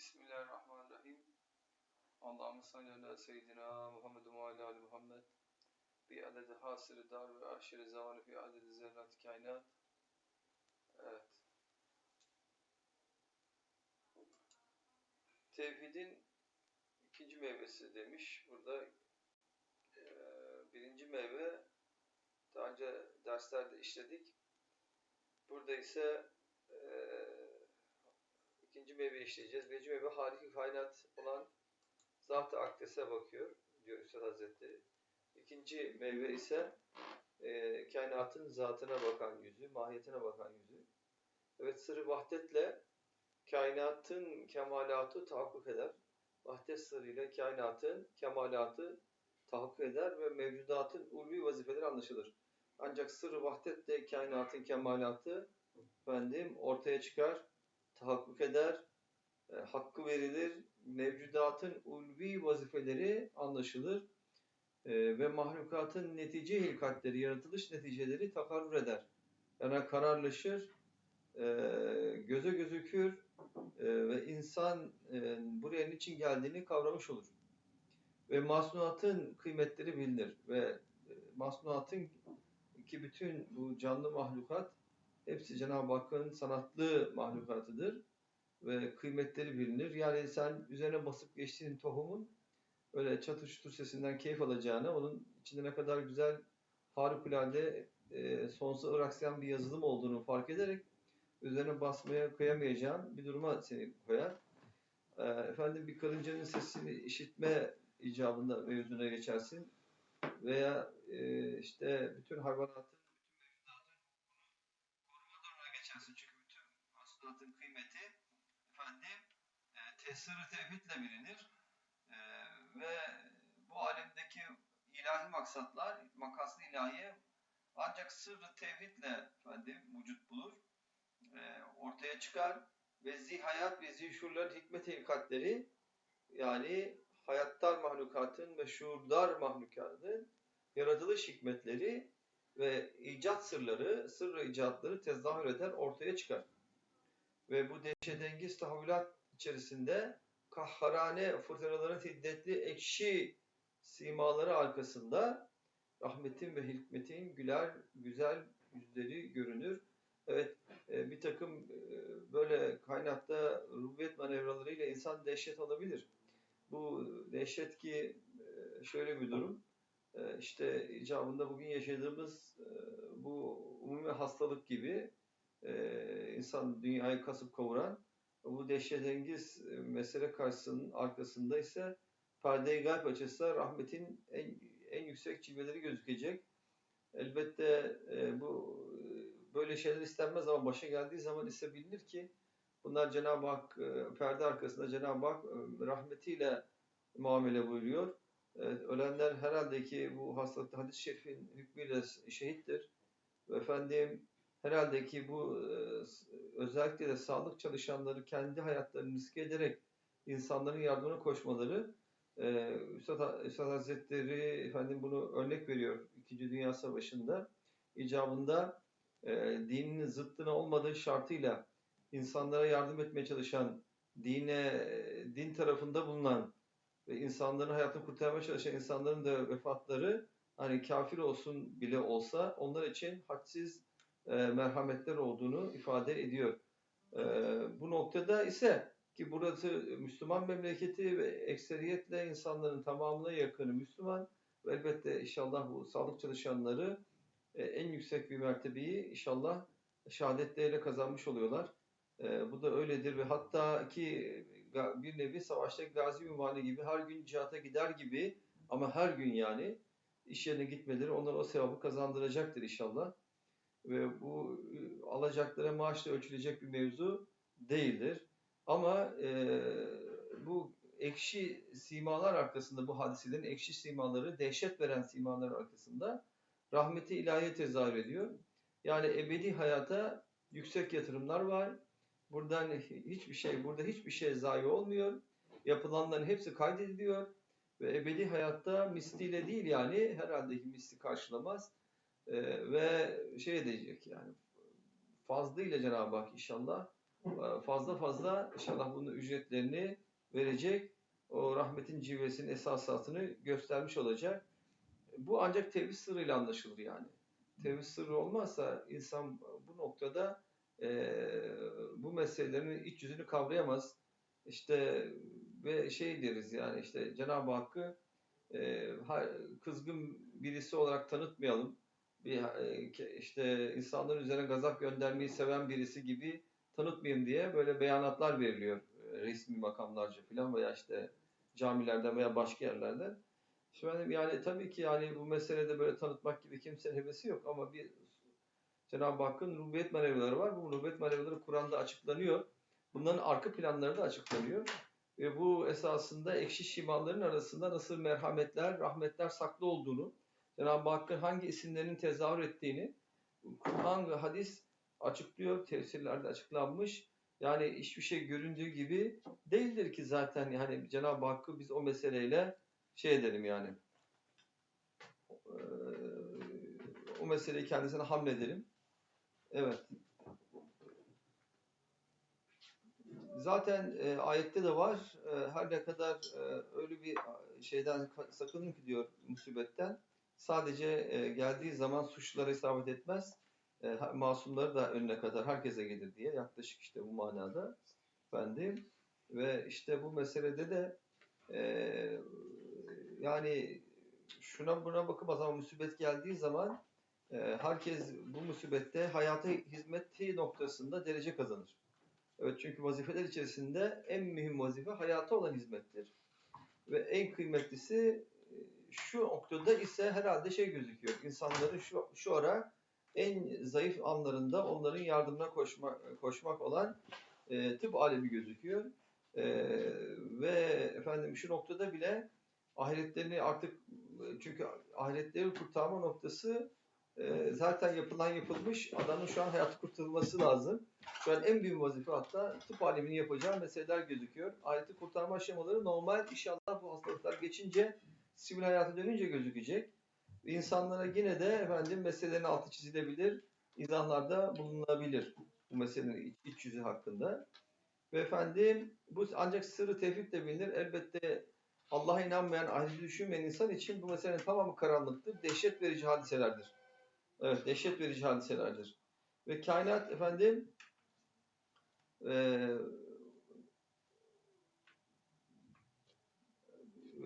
Bismillahirrahmanirrahim. Allahümme salli ala seyyidina Muhammed ve ala ali Muhammed. Bi adedi hasiri dar ve aşiri zavani fi adedi zerrat kainat. Evet. Tevhidin ikinci meyvesi demiş. Burada eee, birinci meyve daha önce derslerde işledik. Burada ise eee ikinci meyve işleyeceğiz. Birinci meyve hariki kainat olan Zat-ı Akdes'e bakıyor diyor Üstad Hazretleri. İkinci meyve ise e, kainatın zatına bakan yüzü, mahiyetine bakan yüzü. Evet sırrı vahdetle kainatın kemalatı tahakkuk eder. Vahdet sırrıyla kainatın kemalatı tahakkuk eder ve mevcudatın ulvi vazifeleri anlaşılır. Ancak sırrı vahdetle kainatın kemalatı efendim ortaya çıkar, tahakkuk eder, e, hakkı verilir, mevcudatın ulvi vazifeleri anlaşılır e, ve mahlukatın netice hilkatleri, yaratılış neticeleri takarrur eder. Yani kararlaşır, e, göze gözükür e, ve insan e, buraya niçin geldiğini kavramış olur. Ve masnuatın kıymetleri bilinir ve e, masnuatın ki bütün bu canlı mahlukat hepsi Cenab-ı Hakk'ın sanatlı mahlukatıdır ve kıymetleri bilinir. Yani sen üzerine basıp geçtiğin tohumun öyle çatır çutur sesinden keyif alacağına onun içinde ne kadar güzel harikulade e, sonsuza ıraksayan bir yazılım olduğunu fark ederek üzerine basmaya kıyamayacağın bir duruma seni koyar. E, efendim bir karıncanın sesini işitme icabında mevzuna geçersin veya e, işte bütün hayvanatın, bütün mevcudatın koruma durumuna geçersin. Çünkü bütün hasılatın kıymeti efendim e, tesiri tevhidle bilinir. E, ve bu alemdeki ilahi maksatlar, makaslı ilahiye ancak sırrı tevhidle efendim vücut bulur. E, ortaya çıkar ve zihayat ve zihşurların hikmet hilkatleri yani hayattar mahlukatın ve şuurdar mahlukatın yaratılış hikmetleri ve icat sırları, sırrı icatları tezahür eder, ortaya çıkar. Ve bu dehşetengiz tahavvülat içerisinde kahharane fırtınaların hiddetli ekşi simaları arkasında rahmetin ve hikmetin güler, güzel yüzleri görünür. Evet, e, bir takım e, böyle kaynatta rububiyet manevralarıyla insan dehşet alabilir. Bu dehşet ki e, şöyle bir durum, işte icabında bugün yaşadığımız bu umumi hastalık gibi insan dünyayı kasıp kavuran bu dehşetengiz e, mesele karşısının arkasında ise perde-i gayb açılsa rahmetin en, en yüksek cilveleri gözükecek. Elbette e, bu e, böyle şeyler istenmez ama başa geldiği zaman ise bilinir ki bunlar Cenab-ı Hak e, perde arkasında Cenab-ı Hak e, rahmetiyle muamele buyuruyor. E, ölenler herhalde ki bu hastalıkta hadis-i şerifin hükmüyle şehittir. Efendim herhalde ki bu özellikle de sağlık çalışanları kendi hayatlarını riske ederek insanların yardımına koşmaları Üstad, Üstad Hazretleri efendim bunu örnek veriyor İkinci Dünya Savaşı'nda. İcabında e, dinin zıttına olmadığı şartıyla insanlara yardım etmeye çalışan dine din tarafında bulunan ve insanların hayatını kurtarmaya çalışan insanların da vefatları hani kafir olsun bile olsa onlar için hadsiz e, merhametler olduğunu ifade ediyor. E, bu noktada ise ki burası Müslüman memleketi ve ekseriyetle insanların tamamına yakını Müslüman ve elbette inşallah bu sağlık çalışanları e, en yüksek bir mertebeyi inşallah şehadetleriyle kazanmış oluyorlar. E, bu da öyledir ve hatta ki bir nevi savaşta gazi ünvanı gibi her gün cihata gider gibi ama her gün yani iş yerine gitmeleri onlara o sevabı kazandıracaktır inşallah ve bu e, alacaklara maaşla ölçülecek bir mevzu değildir. Ama e, bu ekşi simalar arkasında bu hadiselerin ekşi simaları, dehşet veren simalar arkasında rahmeti ilahiye tezahür ediyor. Yani ebedi hayata yüksek yatırımlar var. Buradan hiçbir şey, burada hiçbir şey zayi olmuyor. Yapılanların hepsi kaydediliyor. Ve ebedi hayatta misliyle değil yani herhalde ki misli karşılamaz ee, ve şey edecek yani fazlıyla Cenab-ı Hak inşallah e, fazla fazla inşallah bunun ücretlerini verecek. O rahmetin civesinin esasatını göstermiş olacak. Bu ancak tevhid sırrıyla anlaşılır yani. Tevhid sırrı olmazsa insan bu noktada e, bu meselelerin iç yüzünü kavrayamaz. İşte ve şey deriz yani işte Cenab-ı Hakk'ı e, kızgın birisi olarak tanıtmayalım. Bir e, işte insanların üzerine gazap göndermeyi seven birisi gibi tanıtmayayım diye böyle beyanatlar veriliyor e, resmi makamlarca falan veya işte camilerden veya başka yerlerden. Şimdi yani tabii ki yani bu meselede böyle tanıtmak gibi kimsenin hevesi yok ama bir Cenab-ı Hakk'ın rububiyet manevraları var. Bu rububiyet manevraları Kur'an'da açıklanıyor. Bunların arka planları da açıklanıyor. Ve bu esasında ekşi şimalların arasında nasıl merhametler, rahmetler saklı olduğunu, Cenab-ı Hakk'ın hangi isimlerinin tezahür ettiğini Kur'an ve hadis açıklıyor, tefsirlerde açıklanmış. Yani hiçbir şey göründüğü gibi değildir ki zaten yani Cenab-ı Hakk'ı biz o meseleyle şey edelim yani o meseleyi kendisine hamledelim. Evet. Zaten e, ayette de var. E, her ne kadar e, öyle bir şeyden sakının ki diyor musibetten. Sadece e, geldiği zaman suçlulara isabet etmez. E, masumları da önüne kadar herkese gelir diye yaklaşık işte bu manada. Efendim. Ve işte bu meselede de e, yani şuna buna bakıp ama musibet geldiği zaman herkes bu musibette hayata hizmeti noktasında derece kazanır. Evet çünkü vazifeler içerisinde en mühim vazife hayata olan hizmettir. Ve en kıymetlisi şu noktada ise herhalde şey gözüküyor. İnsanların şu, şu ara en zayıf anlarında onların yardımına koşmak, koşmak olan e, tıp alemi gözüküyor. E, ve efendim şu noktada bile ahiretlerini artık çünkü ahiretleri kurtarma noktası e, zaten yapılan yapılmış. Adamın şu an hayatı kurtarılması lazım. Şu an en büyük vazife hatta tıp aleminin yapacağı meseleler gözüküyor. Ahireti kurtarma aşamaları normal inşallah bu hastalıklar geçince sivil hayata dönünce gözükecek. İnsanlara yine de efendim meselelerin altı çizilebilir, izahlarda bulunabilir bu meselenin iç, yüzü hakkında. Ve efendim bu ancak sırrı tevhidle bilinir. Elbette Allah'a inanmayan, ahireti düşünmeyen insan için bu meselenin tamamı karanlıktır. Dehşet verici hadiselerdir. Evet, dehşet verici hadiselerdir. Ve kainat efendim e,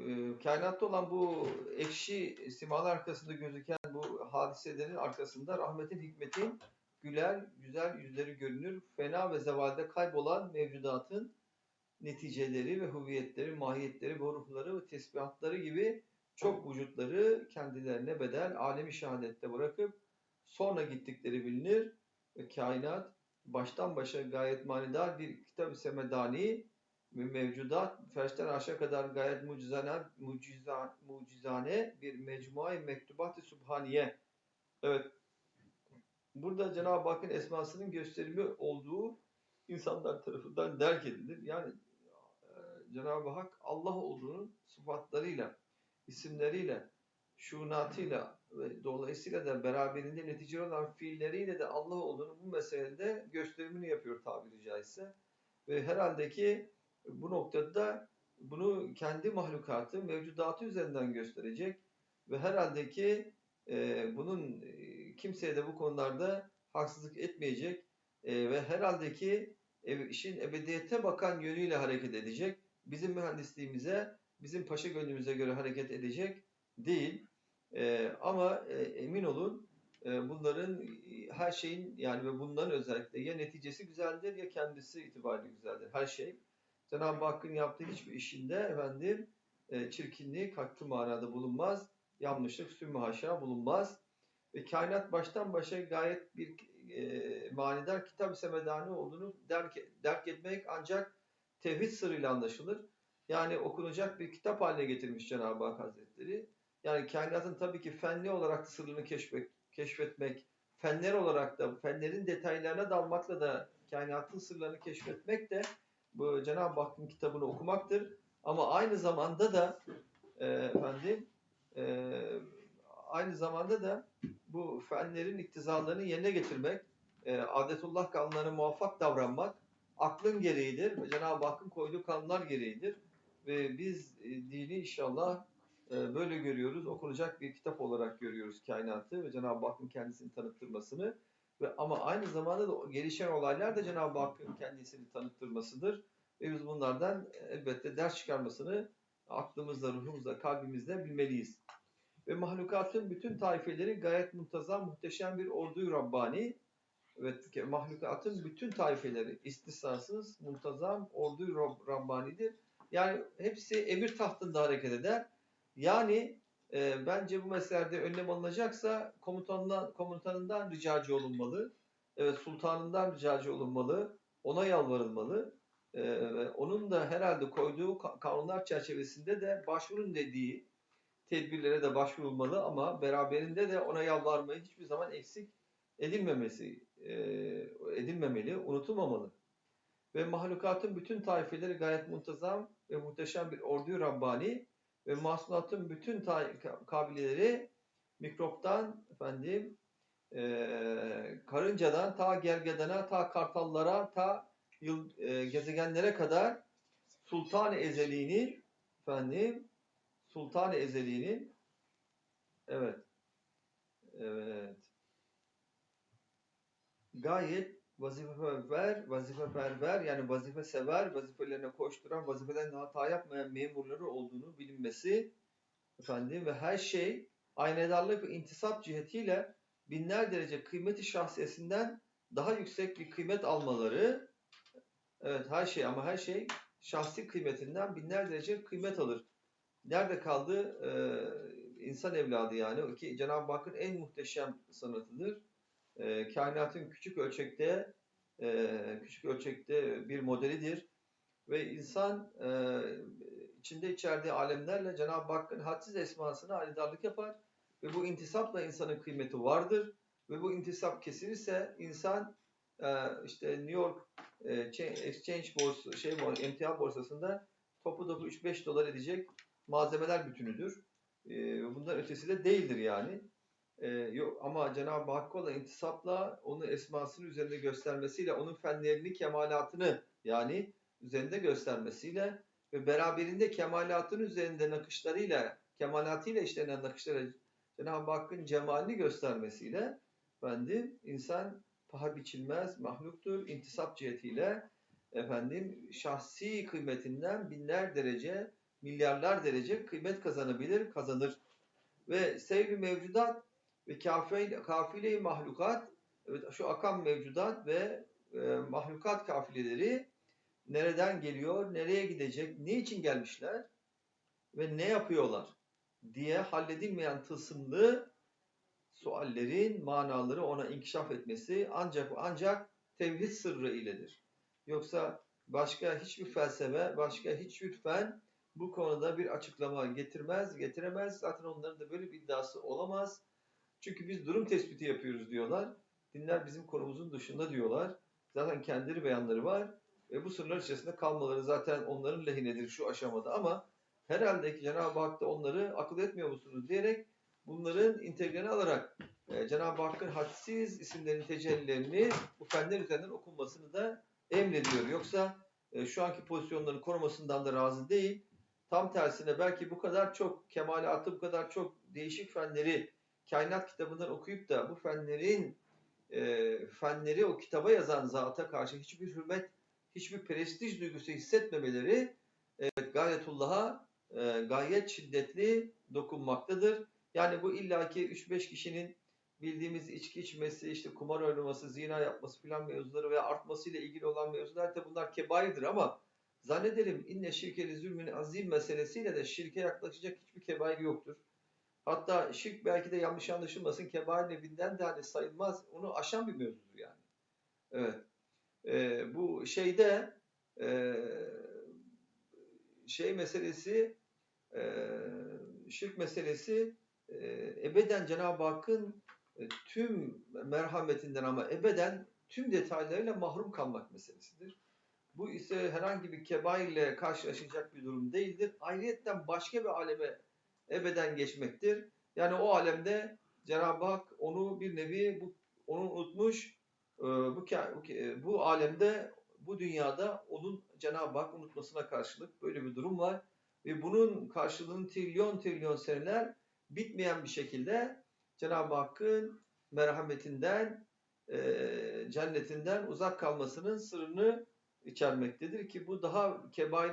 e, kainatta olan bu ekşi simalar arkasında gözüken bu hadiselerin arkasında rahmetin, hikmetin güler, güzel yüzleri görünür. Fena ve zevalde kaybolan mevcudatın neticeleri ve hüviyetleri, mahiyetleri, ve ruhları ve tesbihatları gibi çok vücutları kendilerine bedel alemi şehadette bırakıp sonra gittikleri bilinir ve kainat baştan başa gayet manidar bir kitab-ı semedani mevcudat ferşten aşağı kadar gayet mucizane, mucizane, mucizane bir mecmuay mektubat-ı subhaniye. Evet. Burada Cenab-ı Hakk'ın esmasının gösterimi olduğu insanlar tarafından derk edilir. Yani Cenab-ı Hak Allah olduğunun sıfatlarıyla, isimleriyle, şunatıyla ve dolayısıyla da beraberinde netice olan fiilleriyle de Allah olduğunu bu meselede gösterimini yapıyor tabiri caizse. Ve herhalde ki bu noktada bunu kendi mahlukatı, mevcudatı üzerinden gösterecek ve herhalde ki e, bunun e, kimseye de bu konularda haksızlık etmeyecek e, ve herhalde ki e, işin ebediyete bakan yönüyle hareket edecek bizim mühendisliğimize, bizim paşa gönlümüze göre hareket edecek değil. E, ama e, emin olun e, bunların e, her şeyin yani ve bunların özellikle ya neticesi güzeldir ya kendisi itibariyle güzeldir. Her şey. Cenab-ı Hakk'ın yaptığı hiçbir işinde efendim e, çirkinlik hakkı manada bulunmaz. Yanlışlık sümme haşa bulunmaz. Ve kainat baştan başa gayet bir e, manidar kitap-ı semedani olduğunu derk, derk etmek ancak tevhid sırrıyla anlaşılır. Yani okunacak bir kitap haline getirmiş Cenab-ı Hak Hazretleri. Yani kainatın tabii ki fenli olarak sırrını keşfet, keşfetmek, fenler olarak da fenlerin detaylarına dalmakla da kainatın sırlarını keşfetmek de bu Cenab-ı Hakk'ın kitabını okumaktır. Ama aynı zamanda da e, efendim e, aynı zamanda da bu fenlerin iktizalarını yerine getirmek, e, adetullah kanunlarına muvaffak davranmak, aklın gereğidir ve Cenab-ı Hakk'ın koyduğu kanunlar gereğidir. Ve biz e, dini inşallah e, böyle görüyoruz. Okunacak bir kitap olarak görüyoruz kainatı ve Cenab-ı Hakk'ın kendisini tanıttırmasını. Ve ama aynı zamanda da gelişen olaylar da Cenab-ı Hakk'ın kendisini tanıttırmasıdır. Ve biz bunlardan elbette ders çıkarmasını aklımızda, ruhumuzda, kalbimizde bilmeliyiz. Ve mahlukatın bütün taifeleri gayet muntazam, muhteşem bir ordu Rabbani. Evet, mahlukatın bütün taifeleri istisnasız, muntazam ordu Rabbani'dir. Yani hepsi emir tahtında hareket eder. Yani e, bence bu meselede önlem alınacaksa komutanından, komutanından ricacı olunmalı. Evet, sultanından ricacı olunmalı. Ona yalvarılmalı. E, onun da herhalde koyduğu kanunlar çerçevesinde de başvurun dediği tedbirlere de başvurulmalı ama beraberinde de ona yalvarmayı hiçbir zaman eksik edilmemesi e, edilmemeli, unutulmamalı. Ve mahlukatın bütün taifeleri gayet muntazam ve muhteşem bir ordu Rabbani ve mahsulatın bütün kabiliyeleri mikroptan efendim e, karıncadan ta gergedana ta kartallara ta yıl, e, gezegenlere kadar Sultan-ı Ezeli'nin efendim Sultan-ı Ezeli'nin evet evet. Gayet vazife vazifeperver yani vazife sever, vazifelerine koşturan, vazifeden hata yapmayan memurları olduğunu bilinmesi efendim ve her şey aynedarlık ve intisap cihetiyle binler derece kıymeti şahsiyesinden daha yüksek bir kıymet almaları evet her şey ama her şey şahsi kıymetinden binler derece kıymet alır. Nerede kaldı? Ee, insan evladı yani. Ki Cenab-ı Hakk'ın en muhteşem sanatıdır e, kainatın küçük ölçekte e, küçük ölçekte bir modelidir ve insan e, içinde içerdiği alemlerle Cenab-ı Hakk'ın hadsiz esmasına alidarlık yapar ve bu intisapla insanın kıymeti vardır ve bu intisap kesilirse insan e, işte New York e, Exchange borsa şey emtia borsasında topu topu 3-5 dolar edecek malzemeler bütünüdür. E, bundan ötesi de değildir yani. E, yok ama Cenab-ı Hakk'a olan intisapla onun esmasını üzerinde göstermesiyle onun fenlerini, kemalatını yani üzerinde göstermesiyle ve beraberinde kemalatın üzerinde nakışlarıyla, kemalatıyla işlenen nakışlara Cenab-ı Hakk'ın cemalini göstermesiyle efendim insan paha biçilmez mahluktur. intisap cihetiyle efendim şahsi kıymetinden binler derece, milyarlar derece kıymet kazanabilir, kazanır. Ve sevgi mevcudat ve kafile, mahlukat evet, şu akan mevcudat ve e, mahlukat kafileleri nereden geliyor, nereye gidecek, ne için gelmişler ve ne yapıyorlar diye halledilmeyen tılsımlı suallerin manaları ona inkişaf etmesi ancak ancak tevhid sırrı iledir. Yoksa başka hiçbir felsefe, başka hiçbir fen bu konuda bir açıklama getirmez, getiremez. Zaten onların da böyle bir iddiası olamaz. Çünkü biz durum tespiti yapıyoruz diyorlar. Dinler bizim konumuzun dışında diyorlar. Zaten kendileri beyanları var. Ve bu sınırlar içerisinde kalmaları zaten onların lehinedir şu aşamada ama herhalde ki Cenab-ı Hak da onları akıl etmiyor musunuz diyerek bunların integreni alarak e, Cenab-ı Hakk'ın hadsiz isimlerin tecellilerini bu fenler üzerinden okunmasını da emrediyor. Yoksa e, şu anki pozisyonların korumasından da razı değil. Tam tersine belki bu kadar çok kemalatı, bu kadar çok değişik fenleri kainat kitabından okuyup da bu fenlerin e, fenleri o kitaba yazan zata karşı hiçbir hürmet, hiçbir prestij duygusu hissetmemeleri evet, gayetullah'a e, gayet şiddetli dokunmaktadır. Yani bu illaki 3-5 kişinin bildiğimiz içki içmesi, işte kumar oynaması, zina yapması filan mevzuları veya artmasıyla ilgili olan mevzular da bunlar kebairdir ama zannedelim inne şirkeli zulmün azim meselesiyle de şirke yaklaşacak hiçbir kebair yoktur. Hatta şirk belki de yanlış anlaşılmasın kebair nevinden de hani sayılmaz. Onu aşan bir mevzudur yani. Evet. Ee, bu şeyde e, şey meselesi e, şirk meselesi e, ebeden Cenab-ı Hakk'ın e, tüm merhametinden ama ebeden tüm detaylarıyla mahrum kalmak meselesidir. Bu ise herhangi bir kebairle karşılaşacak bir durum değildir. Ayrıyetten başka bir aleme ebeden geçmektir. Yani o alemde Cenab-ı Hak onu bir nevi bu, onu unutmuş, e, bu, bu alemde bu dünyada onun Cenab-ı Hak unutmasına karşılık böyle bir durum var. Ve bunun karşılığını trilyon trilyon seneler bitmeyen bir şekilde Cenab-ı Hakk'ın merhametinden, e, cennetinden uzak kalmasının sırrını içermektedir ki bu daha kebair,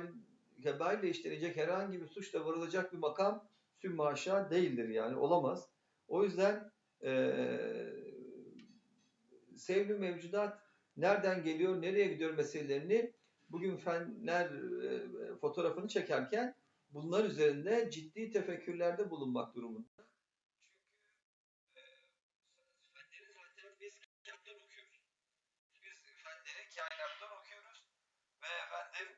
kebairle işlenecek herhangi bir suçla varılacak bir makam sümme aşağı değildir yani olamaz. O yüzden eee sevgi mevcudat nereden geliyor, nereye gidiyor meselelerini bugün fenler e, fotoğrafını çekerken bunlar üzerinde ciddi tefekkürlerde bulunmak durumunda. Çünkü e, fenleri zaten biz kainattan okuyoruz. Biz fenleri kainattan okuyoruz ve efendim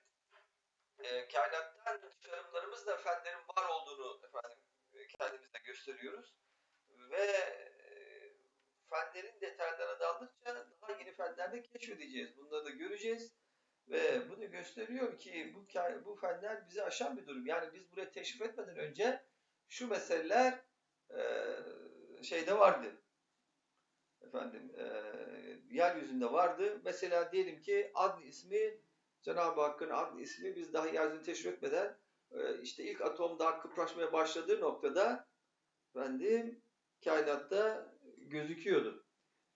e, kainattan çıkarımlarımız da fenlerin var olduğunu efendim kendimize gösteriyoruz ve e, fenlerin detaylarına daldıkça daha yeni fenler de keşfedeceğiz. Bunları da göreceğiz. Ve bu da gösteriyor ki bu, bu fenler bizi aşan bir durum. Yani biz buraya teşrif etmeden önce şu meseleler e, şeyde vardı. Efendim e, yeryüzünde vardı. Mesela diyelim ki adlı ismi Cenab-ı Hakk'ın adlı ismi biz daha yeryüzünü teşrif etmeden e, işte ilk atom daha kıpraşmaya başladığı noktada efendim kainatta gözüküyordu.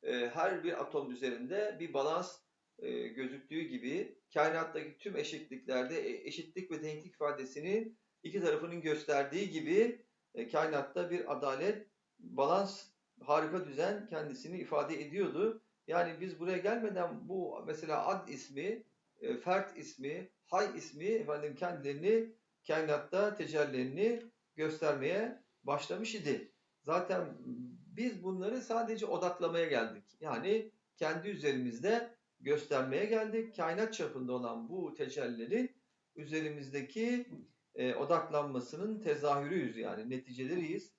E, her bir atom üzerinde bir balans e, gözüktüğü gibi kainattaki tüm eşitliklerde eşitlik ve denklik ifadesinin iki tarafının gösterdiği gibi kainatta bir adalet, balans, harika düzen kendisini ifade ediyordu. Yani biz buraya gelmeden bu mesela ad ismi, e, fert ismi, hay ismi efendim kendilerini kainatta tecellilerini göstermeye başlamış idi. Zaten biz bunları sadece odaklamaya geldik. Yani kendi üzerimizde göstermeye geldik. Kainat çapında olan bu tecellilerin üzerimizdeki e, odaklanmasının tezahürüyüz yani neticeleriyiz.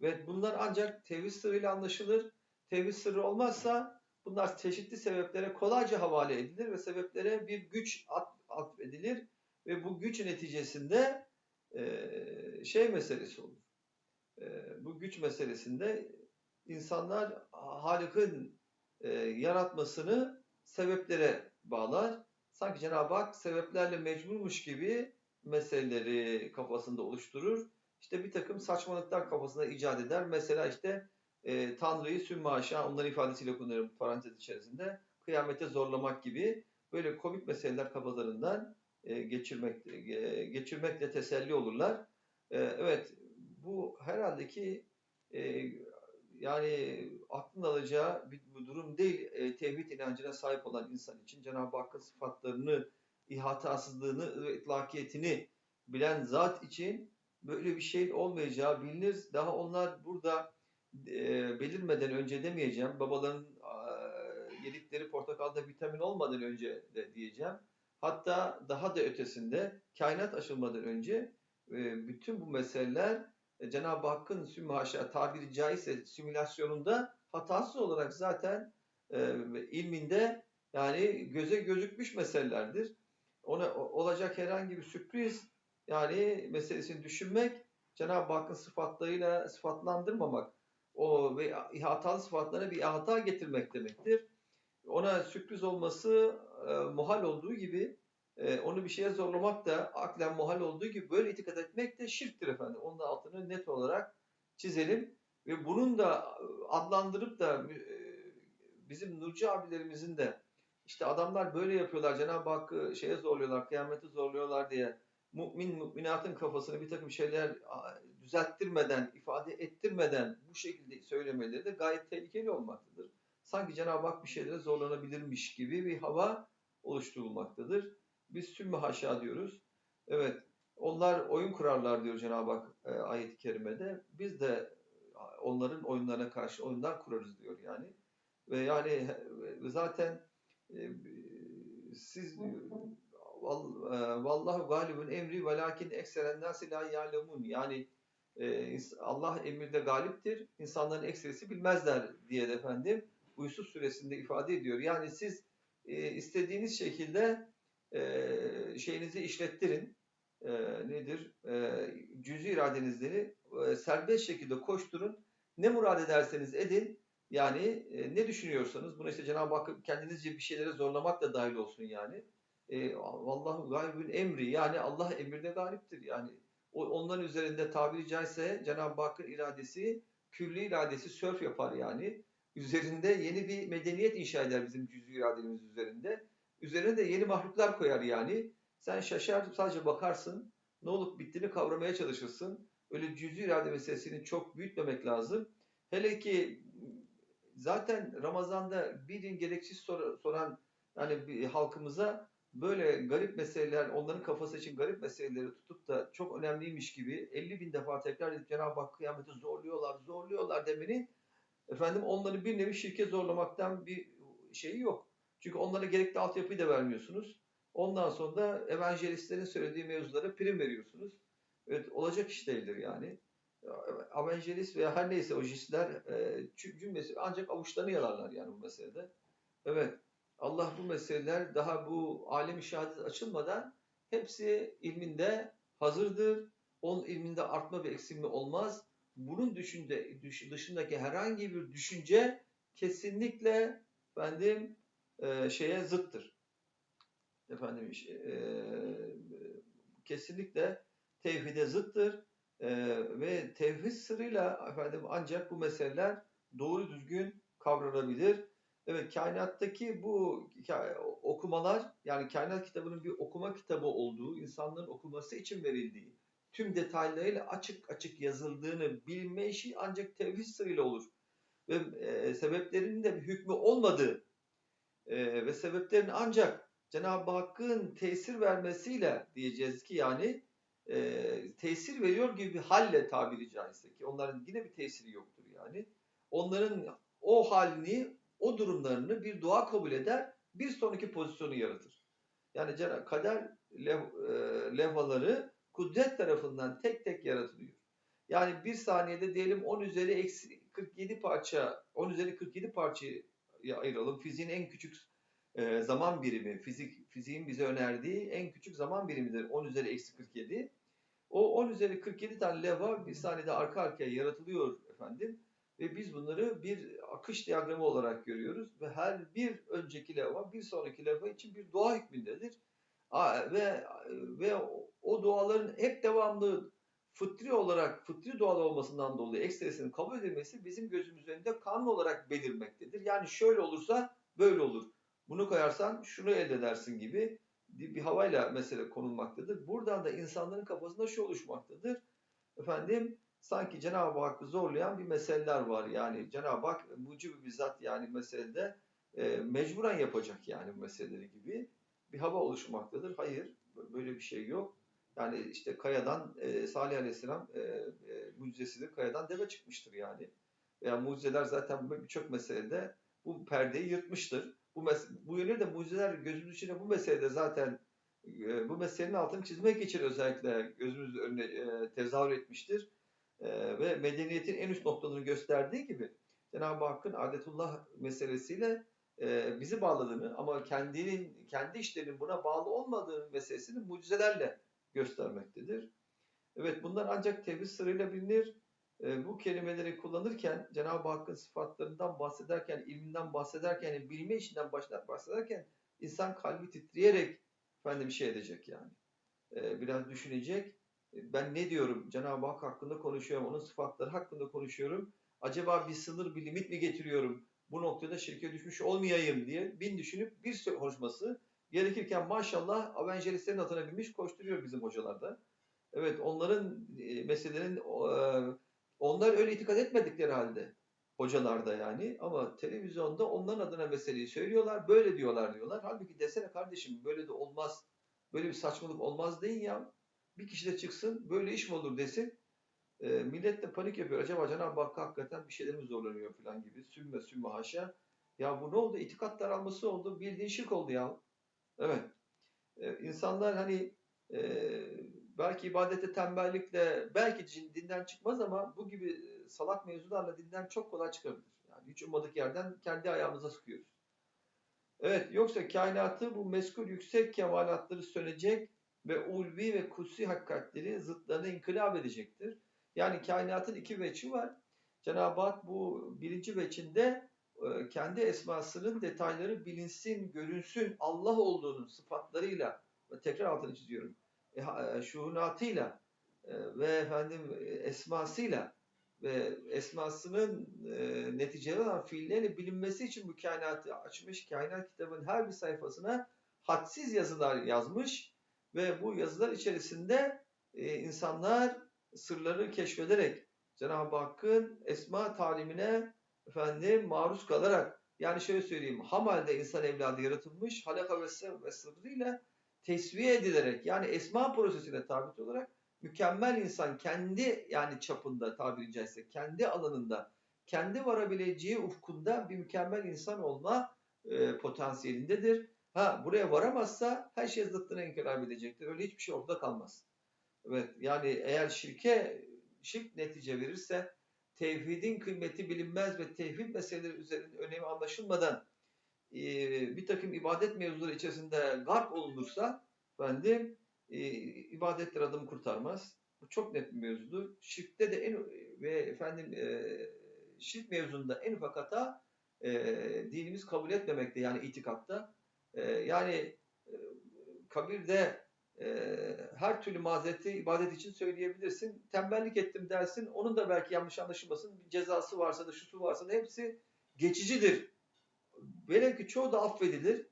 Ve bunlar ancak tevhid sırrıyla anlaşılır. Tevhid sırrı olmazsa bunlar çeşitli sebeplere kolayca havale edilir ve sebeplere bir güç at, atfedilir ve bu güç neticesinde e, şey meselesi olur. E, bu güç meselesinde insanlar Halık'ın e, yaratmasını sebeplere bağlar. Sanki Cenab-ı Hak sebeplerle mecburmuş gibi meseleleri kafasında oluşturur. İşte bir takım saçmalıklar kafasında icat eder. Mesela işte e, Tanrı'yı sümme aşağı onların ifadesiyle kullanıyorum parantez içerisinde kıyamete zorlamak gibi böyle komik meseleler kafalarından e, geçirmek, e, geçirmekle teselli olurlar. E, evet bu herhalde ki e, yani aklın alacağı bir, bir durum değil. E, tevhid inancına sahip olan insan için Cenab-ı Hakk'ın sıfatlarını, ihatasızlığını, itlakiyetini bilen zat için böyle bir şey olmayacağı bilinir. Daha onlar burada belirmeden önce demeyeceğim. Babaların yedikleri portakalda vitamin olmadan önce de diyeceğim. Hatta daha da ötesinde kainat aşılmadan önce bütün bu meseleler Cenab-ı Hakk'ın sümaşa tabiri caizse simülasyonunda hatasız olarak zaten ilminde yani göze gözükmüş meselelerdir. Ona olacak herhangi bir sürpriz yani meselesini düşünmek Cenab-ı Hakk'ın sıfatlarıyla sıfatlandırmamak o ve hatalı sıfatlarına bir hata getirmek demektir. Ona sürpriz olması e, muhal olduğu gibi e, onu bir şeye zorlamak da aklen muhal olduğu gibi böyle itikat etmek de şirktir efendim. Onun da altını net olarak çizelim. Ve bunun da adlandırıp da e, bizim Nurcu abilerimizin de işte adamlar böyle yapıyorlar Cenab-ı Hakk'ı şeye zorluyorlar, kıyameti zorluyorlar diye mümin müminatın kafasını bir takım şeyler düzelttirmeden, ifade ettirmeden bu şekilde söylemeleri de gayet tehlikeli olmaktadır. Sanki Cenab-ı Hak bir şeylere zorlanabilirmiş gibi bir hava oluşturulmaktadır. Biz sümme haşa diyoruz. Evet, onlar oyun kurarlar diyor Cenab-ı Hak e, ayet-i kerimede. Biz de onların oyunlarına karşı oyunlar kurarız diyor yani. Ve yani e, zaten e, siz e, vallahu galibun emri velakin ekseren nasi la ya'lemun. Yani e, Allah emirde galiptir. İnsanların ekserisi bilmezler diye de efendim bu Yusuf suresinde ifade ediyor. Yani siz e, istediğiniz şekilde e, şeyinizi işlettirin. E, nedir? E, cüz'i iradenizleri e, serbest şekilde koşturun. Ne murad ederseniz edin. Yani e, ne düşünüyorsanız buna işte Cenab-ı Hakk'ı kendinizce bir şeylere zorlamak da dahil olsun yani. E, Vallahu gaybün emri yani Allah emirde galiptir yani. Onların üzerinde tabiri caizse Cenab-ı Hakk'ın iradesi, külli iradesi sörf yapar yani. Üzerinde yeni bir medeniyet inşa eder bizim cüz'i irademiz üzerinde. Üzerine de yeni mahluklar koyar yani. Sen şaşar sadece bakarsın. Ne olup bittiğini kavramaya çalışırsın. Öyle cüz'i irade meselesini çok büyütmemek lazım. Hele ki zaten Ramazan'da bir din gereksiz sor- soran yani halkımıza böyle garip meseleler, onların kafası için garip meseleleri tutup da çok önemliymiş gibi 50 bin defa tekrar edip Cenab-ı Hak kıyameti zorluyorlar, zorluyorlar demenin efendim onları bir nevi şirke zorlamaktan bir şeyi yok. Çünkü onlara gerekli altyapıyı da vermiyorsunuz. Ondan sonra da evangelistlerin söylediği mevzulara prim veriyorsunuz. Evet, olacak iş değildir yani. Evangelist veya her neyse o e, cü- cümlesi ancak avuçlarını yalarlar yani bu meselede. Evet, Allah bu meseleler daha bu alemi şehadet açılmadan hepsi ilminde hazırdır. Onun ilminde artma ve eksilme olmaz. Bunun düşünde, düş- dışındaki herhangi bir düşünce kesinlikle efendim e, şeye zıttır. Efendim e, kesinlikle tevhide zıttır. E, ve tevhid sırrıyla efendim ancak bu meseleler doğru düzgün kavranabilir. Evet kainattaki bu okumalar yani kainat kitabının bir okuma kitabı olduğu, insanların okuması için verildiği, tüm detaylarıyla açık açık yazıldığını bilme işi ancak tevhid sırrıyla olur. Ve e, sebeplerinin de bir hükmü olmadığı e, ve sebeplerin ancak Cenab-ı Hakk'ın tesir vermesiyle diyeceğiz ki yani e, tesir veriyor gibi bir halle tabiri caizse ki onların yine bir tesiri yoktur yani. Onların o halini, o durumlarını bir dua kabul eder, bir sonraki pozisyonu yaratır. Yani kader lev, e, levhaları kudret tarafından tek tek yaratılıyor. Yani bir saniyede diyelim 10 üzeri eksi 47 parça, 10 üzeri 47 parçaya ayıralım. Fiziğin en küçük e, zaman birimi, fizik fiziğin bize önerdiği en küçük zaman birimidir 10 üzeri eksi 47. O 10 üzeri 47 tane levha bir saniyede arka arkaya yaratılıyor efendim. Ve biz bunları bir akış diyagramı olarak görüyoruz. Ve her bir önceki levha bir sonraki levha için bir doğa hükmündedir. Ve, ve o duaların hep devamlı fıtri olarak, fıtri doğal olmasından dolayı ekstresinin kabul edilmesi bizim gözümüz önünde kanun olarak belirmektedir. Yani şöyle olursa böyle olur. Bunu koyarsan şunu elde edersin gibi bir havayla mesele konulmaktadır. Buradan da insanların kafasında şu oluşmaktadır. Efendim sanki Cenab-ı Hakk'ı zorlayan bir meseleler var. Yani Cenab-ı Hak mucibi bizzat yani meselede e, mecburen yapacak yani bu meseleleri gibi bir hava oluşmaktadır. Hayır böyle bir şey yok. Yani işte kayadan e, Salih Aleyhisselam e, e, mucizesidir. Kayadan deve çıkmıştır yani. Veya mucizeler zaten birçok meselede bu perdeyi yırtmıştır. Bu, bu yönde de mucizeler gözümüz içine bu meselede zaten e, bu meselenin altını çizmek için özellikle gözümüz önüne e, tezahür etmiştir. E, ve medeniyetin en üst noktalarını gösterdiği gibi Cenab-ı Hakk'ın adetullah meselesiyle e, bizi bağladığını ama kendinin kendi işlerinin buna bağlı olmadığı meselesini mucizelerle göstermektedir. Evet bunlar ancak tevhid sırrıyla bilinir. E, bu kelimeleri kullanırken Cenab-ı Hakk'ın sıfatlarından bahsederken, ilminden bahsederken, yani bilme işinden başlar bahsederken insan kalbi titreyerek efendim şey edecek yani. E, biraz düşünecek. Ben ne diyorum? Cenab-ı Hak hakkında konuşuyorum. Onun sıfatları hakkında konuşuyorum. Acaba bir sınır, bir limit mi getiriyorum? Bu noktada şirke düşmüş olmayayım diye bin düşünüp bir konuşması gerekirken maşallah evangelistlerin atına binmiş koşturuyor bizim hocalar da. Evet onların e, meselelerin e, onlar öyle itikad etmedikleri halde hocalarda yani ama televizyonda onların adına meseleyi söylüyorlar. Böyle diyorlar diyorlar. Halbuki desene kardeşim böyle de olmaz. Böyle bir saçmalık olmaz deyin ya. Bir kişi de çıksın böyle iş mi olur desin. E, millet de panik yapıyor. Acaba Cenab-ı Hakk'a hakikaten bir şeylerimiz zorlanıyor falan gibi. Sümme sümme haşa. Ya bu ne oldu? İtikat daralması oldu. Bildiğin şirk oldu ya. Evet. E, insanlar hani e, belki ibadete tembellikle belki din- dinden çıkmaz ama bu gibi e, salak mevzularla dinden çok kolay çıkabilir. Yani hiç ummadık yerden kendi ayağımıza sıkıyoruz. Evet yoksa kainatı bu meskul yüksek kemalatları sönecek ve ulvi ve kutsi hakikatleri zıtlarına inkılap edecektir. Yani kainatın iki veçi var. Cenab-ı Hak bu birinci veçinde e, kendi esmasının detayları bilinsin, görünsün, Allah olduğunun sıfatlarıyla tekrar altını çiziyorum. E, e, şuhunatıyla ve efendim esmasıyla ve esmasının neticeleri olan fiilleriyle bilinmesi için bu kainatı açmış. Kainat kitabının her bir sayfasına hadsiz yazılar yazmış ve bu yazılar içerisinde e, insanlar sırları keşfederek Cenab-ı Hakk'ın esma talimine efendim maruz kalarak yani şöyle söyleyeyim ham halde insan evladı yaratılmış halaka ve sırrıyla tesviye edilerek yani esma prosesine tabi olarak mükemmel insan kendi yani çapında tabiri caizse kendi alanında kendi varabileceği ufkunda bir mükemmel insan olma e, potansiyelindedir. Ha buraya varamazsa her şey zıttına inkılap edecektir. Öyle hiçbir şey ortada kalmaz. Evet yani eğer şirke şirk netice verirse tevhidin kıymeti bilinmez ve tevhid meseleleri üzerinde önemi anlaşılmadan e, bir takım ibadet mevzuları içerisinde garp olunursa efendim e, ibadetler adamı kurtarmaz. Bu çok net bir mevzudur. Şirkte de en ve efendim e, şirk mevzunda en ufak hata e, dinimiz kabul etmemekte yani itikatta. E, yani e, kabirde e, her türlü mazereti ibadet için söyleyebilirsin. Tembellik ettim dersin. Onun da belki yanlış anlaşılmasın. Bir cezası varsa da şusu varsa da hepsi geçicidir. Velev ki çoğu da affedilir.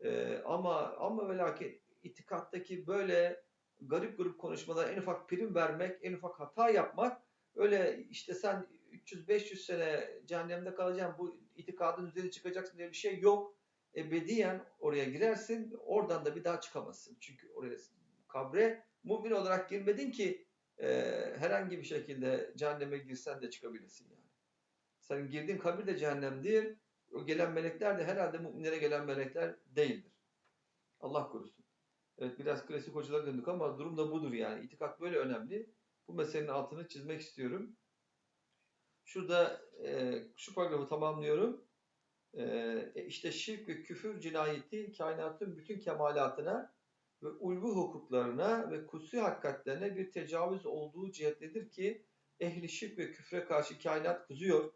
E, ama ama ve lakin itikattaki böyle garip grup konuşmalar, en ufak prim vermek, en ufak hata yapmak öyle işte sen 300-500 sene cehennemde kalacaksın bu itikadın üzerine çıkacaksın diye bir şey yok. Ebediyen oraya girersin oradan da bir daha çıkamazsın. Çünkü oraya kabre mümin olarak girmedin ki e, herhangi bir şekilde cehenneme girsen de çıkabilirsin yani. Senin girdiğin kabir de cehennemdir. O gelen melekler de herhalde müminlere gelen melekler değildir. Allah korusun. Evet biraz klasik hocalara döndük ama durum da budur yani. İtikat böyle önemli. Bu meselenin altını çizmek istiyorum. Şurada e, şu paragrafı tamamlıyorum. E, işte şirk ve küfür cinayeti kainatın bütün kemalatına ve ulvu hukuklarına ve kutsi hakikatlerine bir tecavüz olduğu cihettedir ki ehli şirk ve küfre karşı kainat kızıyor.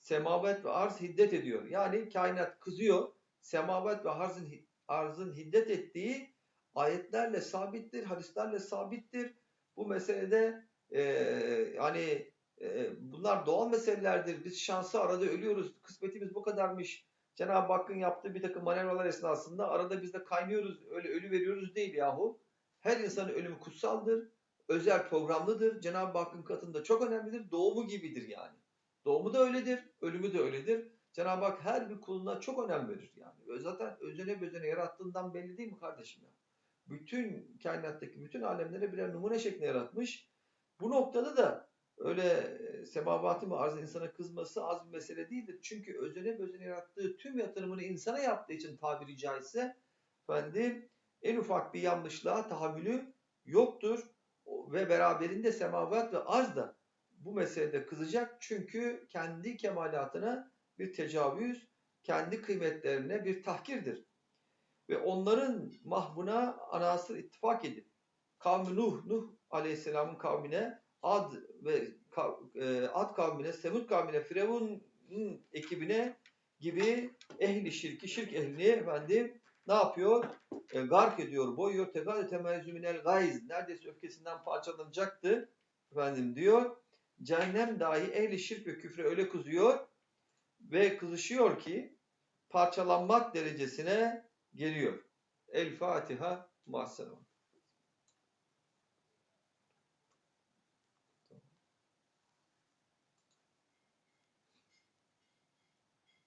Semavet ve arz hiddet ediyor. Yani kainat kızıyor. Semavet ve arzın, arzın hiddet ettiği ayetlerle sabittir, hadislerle sabittir. Bu meselede e, hani bunlar doğal meselelerdir. Biz şansı arada ölüyoruz. Kısmetimiz bu kadarmış. Cenab-ı Hakk'ın yaptığı bir takım manevralar esnasında arada biz de kaynıyoruz. Öyle ölü veriyoruz değil yahu. Her insanın ölümü kutsaldır. Özel programlıdır. Cenab-ı Hakk'ın katında çok önemlidir. Doğumu gibidir yani. Doğumu da öyledir. Ölümü de öyledir. Cenab-ı Hak her bir kuluna çok önem verir yani. Zaten özene bezene yarattığından belli değil mi kardeşim ya? Bütün kainattaki bütün alemlere birer numune şeklinde yaratmış. Bu noktada da öyle semavatı mı arz insana kızması az bir mesele değildir. Çünkü özene bezene yarattığı tüm yatırımını insana yaptığı için tabiri caizse efendim en ufak bir yanlışlığa tahammülü yoktur. Ve beraberinde semavat ve arz da bu meselede kızacak. Çünkü kendi kemalatına bir tecavüz, kendi kıymetlerine bir tahkirdir. Ve onların mahvuna anasır ittifak edip kavmi Nuh, Nuh aleyhisselamın kavmine Ad ve e, Ad kavmine, Semud kavmine, Firavun'un ekibine gibi ehli şirki, şirk ehlini efendim ne yapıyor? E, gark ediyor, boyuyor. Tekade temezzümünel gayz. Neredeyse öfkesinden parçalanacaktı. Efendim diyor. Cehennem dahi ehli şirk ve küfre öyle kızıyor ve kızışıyor ki parçalanmak derecesine geliyor. El Fatiha Mahsenu.